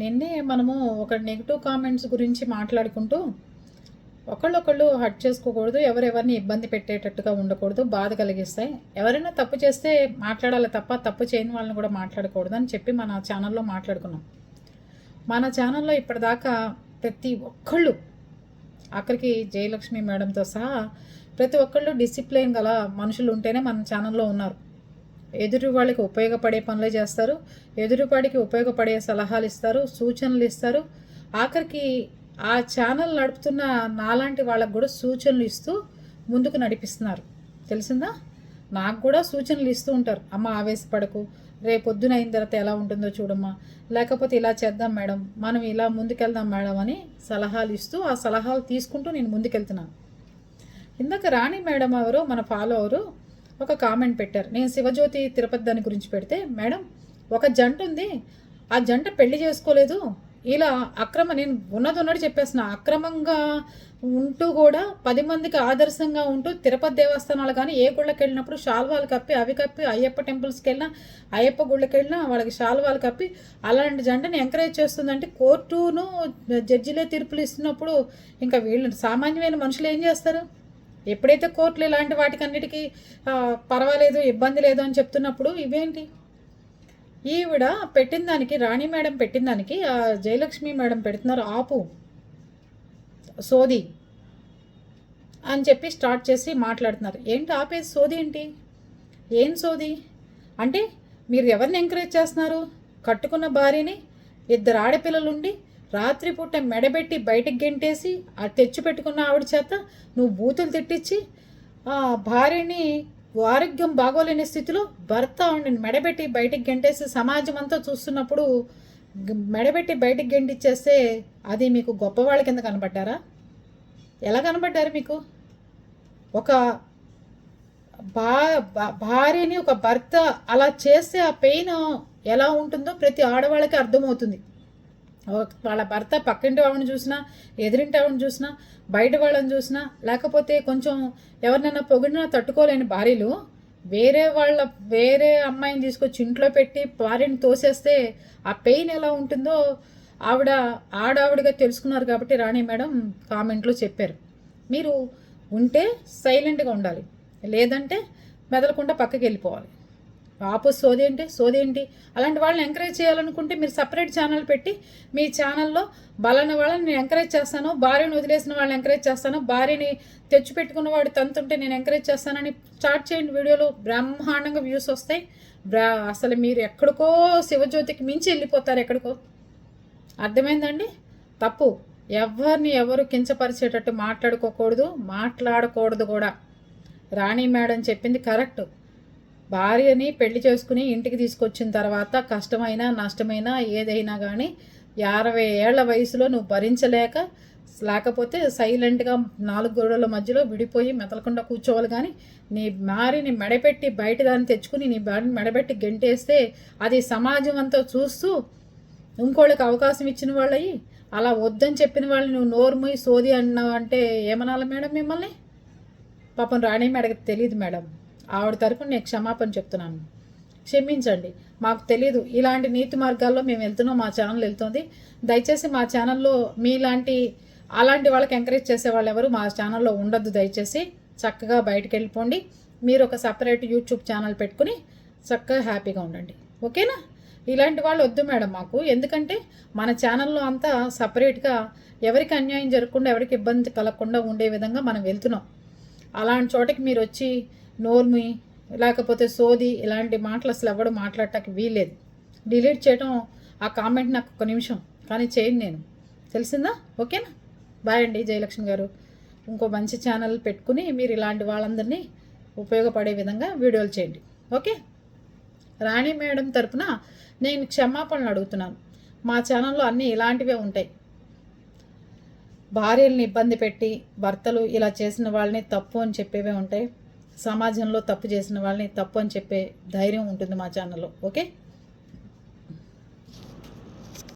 నిన్నే మనము ఒక నెగిటివ్ కామెంట్స్ గురించి మాట్లాడుకుంటూ ఒకళ్ళొకళ్ళు హట్ చేసుకోకూడదు ఎవరెవరిని ఇబ్బంది పెట్టేటట్టుగా ఉండకూడదు బాధ కలిగిస్తాయి. ఎవరైనా తప్పు చేస్తే మాట్లాడాలి తప్ప తప్పు చేయని వాళ్ళని కూడా మాట్లాడకూడదు అని చెప్పి మన ఛానల్లో మాట్లాడుకున్నాం. మన ఛానల్లో ఇప్పటిదాకా ప్రతి ఒక్కళ్ళు అక్కడికి జయలక్ష్మి మేడంతో సహా ప్రతి ఒక్కళ్ళు డిసిప్లిన్ గల మనుషులు ఉంటేనే మన ఛానల్లో ఉన్నారు. ఎదురు వాళ్ళకి ఉపయోగపడే పనులే చేస్తారు. ఎదురుపాడికి ఉపయోగపడే సలహాలు ఇస్తారు సూచనలు ఇస్తారు. ఆఖరికి ఆ ఛానల్ నడుపుతున్న నాలాంటి వాళ్ళకు కూడా సూచనలు ఇస్తూ ముందుకు నడిపిస్తున్నారు. తెలిసిందా? నాకు కూడా సూచనలు ఇస్తూ ఉంటారు. అమ్మ ఆవేశపడకు. రేపు పొద్దున అయిన తర్వాత ఎలా ఉంటుందో చూడమ్మా. లేకపోతే ఇలా చేద్దాం మేడం. మనం ఇలా ముందుకెళ్దాం మేడం అని సలహాలు ఇస్తూ ఆ సలహాలు తీసుకుంటూ నేను ముందుకెళ్తున్నాను. ఇందాక రాణి మేడం ఎవరు మన ఫాలో అవరు ఒక కామెంట్ పెట్టారు. నేను శివజ్యోతి తిరుపతి దాని గురించి పెడితే మేడం ఒక జంట ఉంది. ఆ జంట పెళ్ళి చేసుకోలేదు. ఇలా అక్రమ నేను ఉన్నది ఉన్నట్టు చెప్పేసిన అక్రమంగా ఉంటూ కూడా పది మందికి ఆదర్శంగా ఉంటూ తిరుపతి దేవస్థానాలు కానీ ఏ గుళ్ళకి వెళ్ళినప్పుడు షాల్వాలు కప్పి అవి కప్పి అయ్యప్ప టెంపుల్స్కి వెళ్ళినా అయ్యప్ప గుళ్ళకి వెళ్ళినా వాళ్ళకి షాల్వాలు కప్పి అలాంటి జంటని ఎంకరేజ్ చేస్తుందంటే కోర్టును జడ్జిలే తీర్పులు ఇస్తున్నప్పుడు ఇంకా వీళ్ళు సామాన్యమైన మనుషులు ఏం చేస్తారు? ఎప్పుడైతే కోర్టులు ఇలాంటి వాటికన్నిటికీ పర్వాలేదు ఇబ్బంది లేదు అని చెప్తున్నప్పుడు ఇవేంటి? ఈవిడ పెట్టిన దానికి రాణి మేడం పెట్టిన దానికి జయలక్ష్మి మేడం పెడుతున్నారు ఆపు సోది అని చెప్పి స్టార్ట్ చేసి మాట్లాడుతున్నారు. ఏంటి ఆపేది సోది ఏంటి? ఏం సోది? అంటే మీరు ఎవరిని ఎంకరేజ్ చేస్తున్నారు? కట్టుకున్న భార్యని ఇద్దరు ఆడపిల్లలుండి రాత్రిపూట మెడబెట్టి బయటకు గెంటేసి ఆ తెచ్చి పెట్టుకున్న ఆవిడ చేత నువ్వు బూతులు తిట్టించి ఆ భార్యని ఆరోగ్యం బాగోలేని స్థితిలో భర్త ఆవిడని మెడబెట్టి బయటకు గెంటేసి సమాజం అంతా చూస్తున్నప్పుడు మెడబెట్టి బయటకు గెంటిచ్చేస్తే అది మీకు గొప్పవాళ్ళ కింద కనబడ్డారా? ఎలా కనబడ్డారు మీకు? ఒక భా భార్యని ఒక భర్త అలా చేస్తే ఆ పెయిన్ ఎలా ఉంటుందో ప్రతి ఆడవాళ్ళకి అర్థమవుతుంది. వాళ్ళ భర్త పక్కింటి ఆవిడని చూసినా ఎదిరింటి ఆవిడని చూసినా బయట వాళ్ళని చూసినా లేకపోతే కొంచెం ఎవరినైనా పొగిడినా తట్టుకోలేని భార్యలు వేరే వాళ్ళ వేరే అమ్మాయిని తీసుకొచ్చి ఇంట్లో పెట్టి భార్యని తోసేస్తే ఆ పెయిన్ ఎలా ఉంటుందో ఆవిడ ఆడావిడిగా తెలుసుకున్నారు కాబట్టి రాణి మేడం కామెంట్లో చెప్పారు. మీరు ఉంటే సైలెంట్గా ఉండాలి. లేదంటే మెదలకుండా పక్కకి వెళ్ళిపోవాలి. ఆపు సోది ఏంటి సోది ఏంటి అలాంటి వాళ్ళని ఎంకరేజ్ చేయాలనుకుంటే మీరు సపరేట్ ఛానల్ పెట్టి మీ ఛానల్లో బలన వాళ్ళని నేను ఎంకరేజ్ చేస్తాను భార్యను వదిలేసిన వాళ్ళని ఎంకరేజ్ చేస్తాను భార్యని తెచ్చిపెట్టుకున్న వాడు తంతుంటే నేను ఎంకరేజ్ చేస్తానని స్టార్ట్ చేయండి వీడియోలో. బ్రహ్మాండంగా వ్యూస్ వస్తాయి. బ్రా అసలు మీరు ఎక్కడికో శివజ్యోతికి మించి వెళ్ళిపోతారు ఎక్కడికో. అర్థమైందండి? తప్పు. ఎవరిని ఎవరు కించపరిచేటట్టు మాట్లాడుకోకూడదు మాట్లాడకూడదు కూడా. రాణి మేడం చెప్పింది కరెక్ట్. భార్యని పెళ్ళి చేసుకుని ఇంటికి తీసుకొచ్చిన తర్వాత కష్టమైనా నష్టమైనా ఏదైనా కానీ యాభై ఏళ్ళ వయసులో నువ్వు భరించలేక లేకపోతే సైలెంట్గా నాలుగు గోడల మధ్యలో విడిపోయి మెతలకుండా కూర్చోవాలి కానీ నీ భార్యని మెడపెట్టి బయట దాన్ని తెచ్చుకుని నీ భార్యని మెడపెట్టి గెంటేస్తే అది సమాజం అంతా చూస్తూ ఇంకోళ్ళకి అవకాశం ఇచ్చిన వాళ్ళయి అలా వద్దని చెప్పిన వాళ్ళని నువ్వు నోరుమూయి సోది అన్నావు అంటే ఏమనాలి మేడం మిమ్మల్ని? పాపం రాణి మేడకి తెలియదు మేడం. ఆవిడ తరపున నేను క్షమాపణ చెప్తున్నాను. క్షమించండి. మాకు తెలియదు ఇలాంటి నీతి మార్గాల్లో మేము వెళ్తున్నాం. మా ఛానల్ వెళ్తుంది. దయచేసి మా ఛానల్లో మీలాంటి అలాంటి వాళ్ళకి ఎంకరేజ్ చేసే వాళ్ళు ఎవరు మా ఛానల్లో ఉండొద్దు. దయచేసి చక్కగా బయటకు వెళ్ళిపోండి. మీరు ఒక సపరేట్ యూట్యూబ్ ఛానల్ పెట్టుకుని చక్కగా హ్యాపీగా ఉండండి. ఓకేనా? ఇలాంటి వాళ్ళు వద్దు మేడం మాకు. ఎందుకంటే మన ఛానల్లో అంతా సపరేట్గా ఎవరికి అన్యాయం జరగకుండా ఎవరికి ఇబ్బంది కలగకుండా ఉండే విధంగా మనం వెళ్తున్నాం. అలాంటి చోటకి మీరు వచ్చి నోర్మి లేకపోతే సోది ఇలాంటి మాటలు అసలు ఎవడు మాట్లాడటానికి వీలేదు డిలీట్ చేయడం ఆ కామెంట్ నాకు ఒక నిమిషం కానీ చేయను నేను. తెలిసిందా? ఓకేనా? బాయ్ అండి జయలక్ష్మి గారు. ఇంకో మంచి ఛానల్ పెట్టుకుని మీరు ఇలాంటి వాళ్ళందరినీ ఉపయోగపడే విధంగా వీడియోలు చేయండి. ఓకే? రాణి మేడం తరపున నేను క్షమాపణలు అడుగుతున్నాను. మా ఛానల్లో అన్నీ ఇలాంటివే ఉంటాయి. భార్యల్ని ఇబ్బంది పెట్టి భర్తలు ఇలా చేసిన వాళ్ళని తప్పు అని చెప్పేవే ఉంటాయి. సమాజంలో తప్పు చేసిన వాళ్ళని తప్పు అని చెప్పే ధైర్యం ఉంటుంది మా ఛానల్లో ఓకే?